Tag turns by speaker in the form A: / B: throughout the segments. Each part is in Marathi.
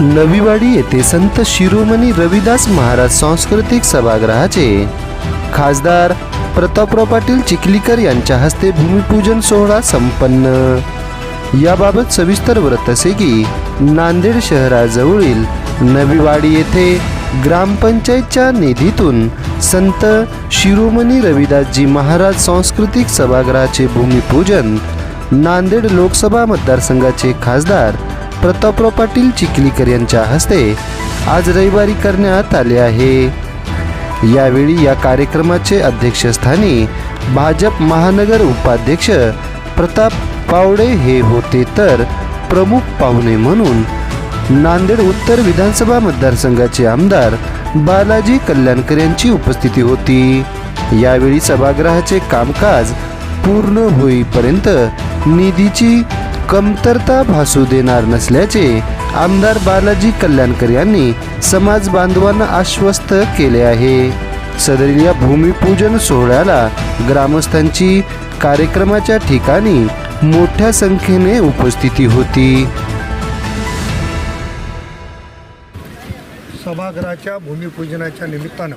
A: नवीवाडी येथे संत शिरोमणी रविदास महाराज सांस्कृतिक सभागृहाचे खासदार प्रतापराव पाटील चिखलीकर यांच्या हस्ते भूमिपूजन सोहळा संपन्न. याबाबत सविस्तर व्रत असे की नांदेड शहराजवळील नवीवाडी येथे ग्रामपंचायतच्या निधीतून संत शिरोमणी रविदासजी महाराज सांस्कृतिक सभागृहाचे भूमिपूजन नांदेड लोकसभा मतदारसंघाचे खासदार प्रतापराव पाटील चिखलीकर यांच्या हस्ते आज रविवारी करण्यात आले आहे. यावेळी या कार्यक्रमाचे अध्यक्षस्थानी भाजप महानगर उपाध्यक्ष प्रताप पावडे हे होते तर प्रमुख पाहुणे म्हणून नांदेड उत्तर विधानसभा मतदारसंघाचे आमदार बालाजी कल्याणकर यांची उपस्थिती होती. यावेळी सभागृहाचे कामकाज पूर्ण होईपर्यंत निधीची कमतरता भासू देणार नसल्याचे आमदार बालाजी कल्याणकर यांनी समाज बांधवांना आश्वस्त केले आहे. सदरील या भूमिपूजन सोहळ्याला ग्रामस्थांची कार्यक्रमाच्या ठिकाणी मोठ्या संख्येने उपस्थिती होती.
B: सभागृहाच्या भूमिपूजनाच्या निमित्तानं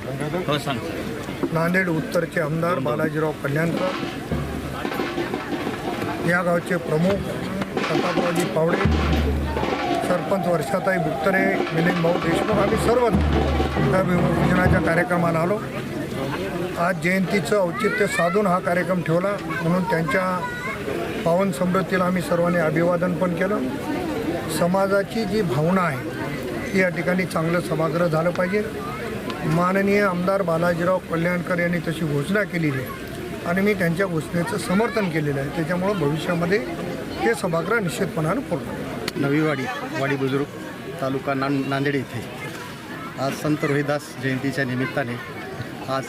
B: नांदेड उत्तरचे आमदार बालाजीराव कल्याणकर या गावचे प्रमुख प्रतापरावजी पावडे सरपंच वर्षाताई गुप्तरे मिलिंद भाऊ देशमुख आम्ही सर्वच त्या भूमिपूजनाच्या कार्यक्रमाला आलो. आज जयंतीचं औचित्य साधून हा कार्यक्रम ठेवला. म्हणून त्यांच्या पावन समृद्धीला आम्ही सर्वांनी अभिवादन पण केलं. समाजाची जी भावना आहे ती या ठिकाणी चांगलं सभागृह झालं पाहिजे. माननीय आमदार बालाजीराव कल्याणकर यांनी तशी घोषणा केलेली आहे. आणि मी त्यांच्या घोषणेचं समर्थन केलेलं आहे. त्याच्यामुळं भविष्यामध्ये हे सभागृह निश्चितपणानं पूर्ण
C: नवीवाडी वाडी बुजुर्ग तालुका नां नांदेड येथे आज संत रोहिदास जयंतीच्या निमित्ताने आज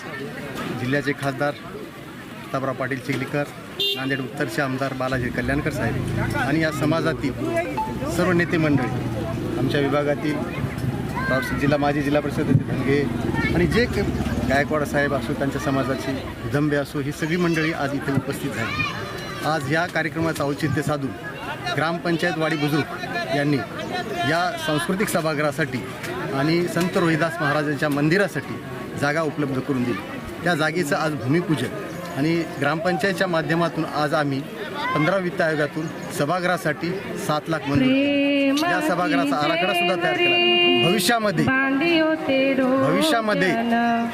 C: जिल्ह्याचे खासदार प्रतापराव पाटील चिखलीकर नांदेड उत्तरचे आमदार बालाजी कल्याणकर साहेब आणि या समाजातील सर्व नेते मंडळी आमच्या विभागातील जिल्हा माजी जिल्हा परिषद धनगे आणि जे गायकवाड साहेब असो त्यांच्या समाजाची धंबे असो ही सगळी मंडळी आज इथे उपस्थित झाली. आज या कार्यक्रमाचं औचित्य साधून ग्रामपंचायत वाडी बुजुर्ग यांनी या सांस्कृतिक सभागृहासाठी आणि संत रोहिदास महाराजांच्या मंदिरासाठी जागा उपलब्ध करून दिली. त्या जागेचं आज भूमिपूजन आणि ग्रामपंचायतच्या माध्यमातून आज आम्ही पंधरा वित्त आयोगातून सभागृहासाठी सात लाख मंजूर या सभागृहाचा आराखडा सुद्धा तयार केला. भविष्यामध्ये भविष्यामध्ये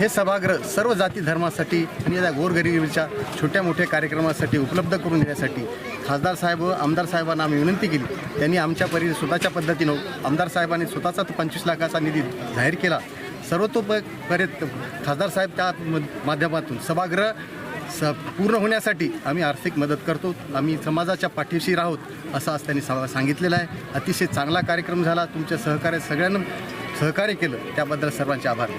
C: हे सभागृह सर्व जाती धर्मासाठी आणि या गोरगरिबीच्या छोट्या मोठ्या कार्यक्रमासाठी उपलब्ध करून देण्यासाठी खासदार साहेब व आमदार साहेबांना आम्ही विनंती केली. त्यांनी आमच्या परी स्वतःच्या पद्धतीनं आमदार साहेबांनी स्वतःचा पंचवीस लाखाचा निधी जाहीर केला. सर्वतोपर्यंत खासदार साहेब त्या माध्यमातून सभागृह स पूर्ण होण्यासाठी आम्ही आर्थिक मदत करतो. आम्ही समाजाच्या पाठीशी राहोत असं आज त्यांनी सा सांगितलेलं आहे. अतिशय चांगला कार्यक्रम झाला. तुमच्या सहकार्य सगळ्यांना सहकार्य केलं. त्याबद्दल सर्वांचे आभार.